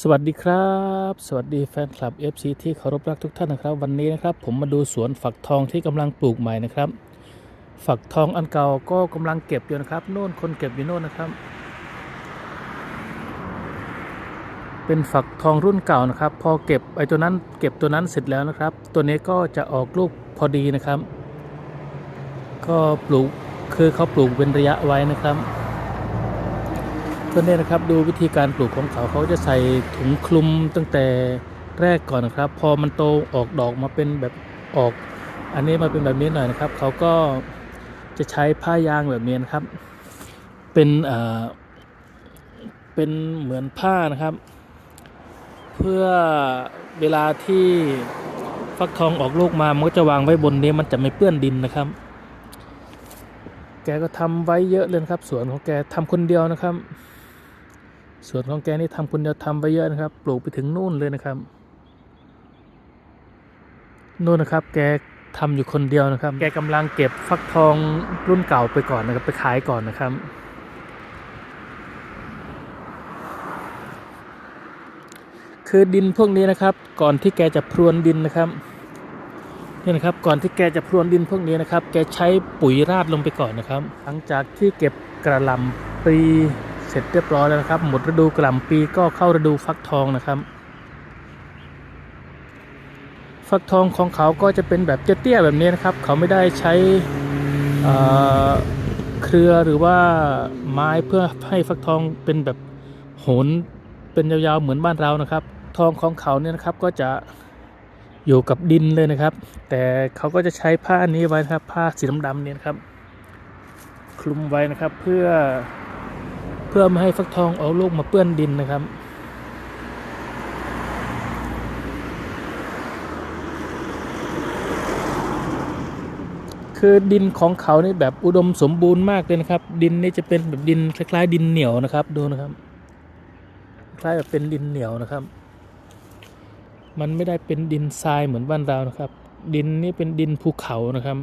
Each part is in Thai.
สวัสดีครับ สวัสดีแฟนคลับ FC ที่เคารพรักทุกท่านนะครับ วันนี้นะครับผมมาดูสวนฝักทองที่กำลังปลูกใหม่นะครับ ฝักทองอันเก่าก็กำลังเก็บอยู่นะครับโน่นคนเก็บอยู่โน่นนะครับ เป็นฝักทองรุ่นเก่านะครับ พอเก็บไอ้ตัวนั้นเก็บตัวนั้นเสร็จแล้วนะครับ ตัวนี้ก็จะออกลูกพอดีนะครับ ก็ปลูกคือเขาปลูกเป็นระยะไว้นะครับ ตัวนี้นะครับดูวิธีการปลูกของเขาเขาจะใส่ถุงคลุมตั้งแต่แรกก่อนนะครับ พอมันโตออกดอกมาเป็นแบบออก อันนี้มาเป็นแบบนี้หน่อยนะครับ เขาก็จะใช้ผ้ายางแบบนี้นะครับ เป็นเอ่อเป็นเหมือนผ้านะครับ เพื่อเวลาที่ฟักทองออกลูกมามันก็จะวางไว้บนนี้มันจะไม่เปื้อนดินนะครับ แกก็ทำไว้เยอะเลยครับ สวนของแกทำคนเดียวนะครับ ส่วนของแกนี่ทำคนเดียวทำไว้เยอะนะครับ ปลูกไปถึงนู่นเลยนะครับนู่นนะครับ แกทำอยู่คนเดียวนะครับ แกกำลังเก็บฟักทองรุ่นเก่าไปก่อนนะครับ ไปขายก่อนนะครับ คือดินพวกนี้นะครับ ก่อนที่แกจะพรวนดินนะครับนี่นะครับก่อนที่แกจะพรวนดินพวกนี้นะครับ แกใช้ปุ๋ยราดลงไปก่อนนะครับ หลังจากที่เก็บกระลำปลี สร็จเรียบร้อยแล้วนะครับ หมดฤดูกล่ำปีก็เข้าฤดูฟักทองนะครับ ฟักทองของเขาก็จะเป็นแบบเตี้ยๆแบบนี้นะครับ เขาไม่ได้ใช้เเครือหรือว่าไม้เพื่อให้ฟักทองเป็นแบบโหนเป็นยาวๆเหมือนบ้านเรานะครับ ทองของเขาเนี่ยนะครับก็จะอยู่กับดินเลยนะครับ แต่เขาก็จะใช้ผ้านี้ไว้นะครับ ผ้าสีดำๆเนี่ยครับ คลุมไว้นะครับเพื่อ พื่อไม่ให้ฟักทองเอาลูกมาเปื้อนดินนะครับ คือดินของเขานี่แบบอุดมสมบูรณ์มากเลยนะครับ ดินนี่จะเป็นแบบดินคล้ายๆดินเหนียวนะครับดูนะครับ คล้ายแบบเป็นดินเหนียวนะครับ มันไม่ได้เป็นดินทรายเหมือนบ้านเรานะครับ ดินนี่เป็นดินภูเขานะครับ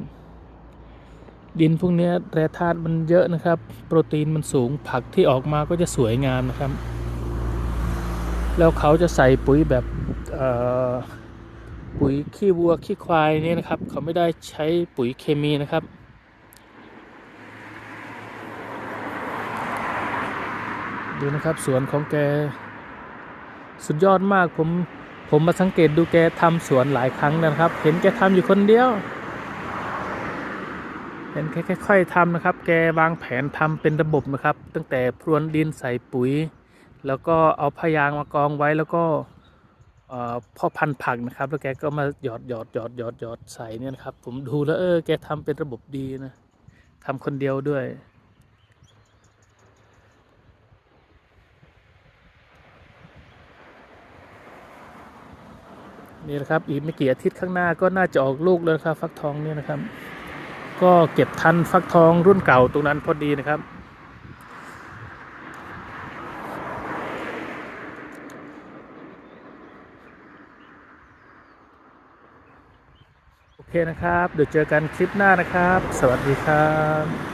ดินพวกนี้แร่ธาตุมันเยอะนะครับ โปรตีนมันสูงผักที่ออกมาก็จะสวยงามนะครับ แล้วเขาจะใส่ปุ๋ยแบบปุ๋ยขี้วัวขี้ควายนี่นะครับ เขาไม่ได้ใช้ปุ๋ยเคมีนะครับดูนะครับสวนของแกสุดยอดมากผมผมมาสังเกตดูแกทำสวนหลายครั้งนะครับ เห็นแกทำอยู่คนเดียว เห็นแค่ค่อยๆทำนะครับ แกวางแผนทำเป็นระบบนะครับ ตั้งแต่พรวนดินใส่ปุ๋ย แล้วก็เอาพยางมากองไว้แล้วก็พ่อพันธุ์ผักนะครับ แล้วแกก็มาหยอดหยอดหยอดหยอดหยอดใส่เนี่ยนะครับ ผมดูแล้วเออแกทำเป็นระบบดีนะทำคนเดียวด้วยนี่นะครับอีกไม่กี่อาทิตย์ข้างหน้าก็น่าจะออกลูกแล้วครับ ฟักทองเนี่ยนะครับ ก็เก็บทันฟักทองรุ่นเก่าตรงนั้นพอดีนะครับ โอเคนะครับ เดี๋ยวเจอกันคลิปหน้านะครับ สวัสดีครับ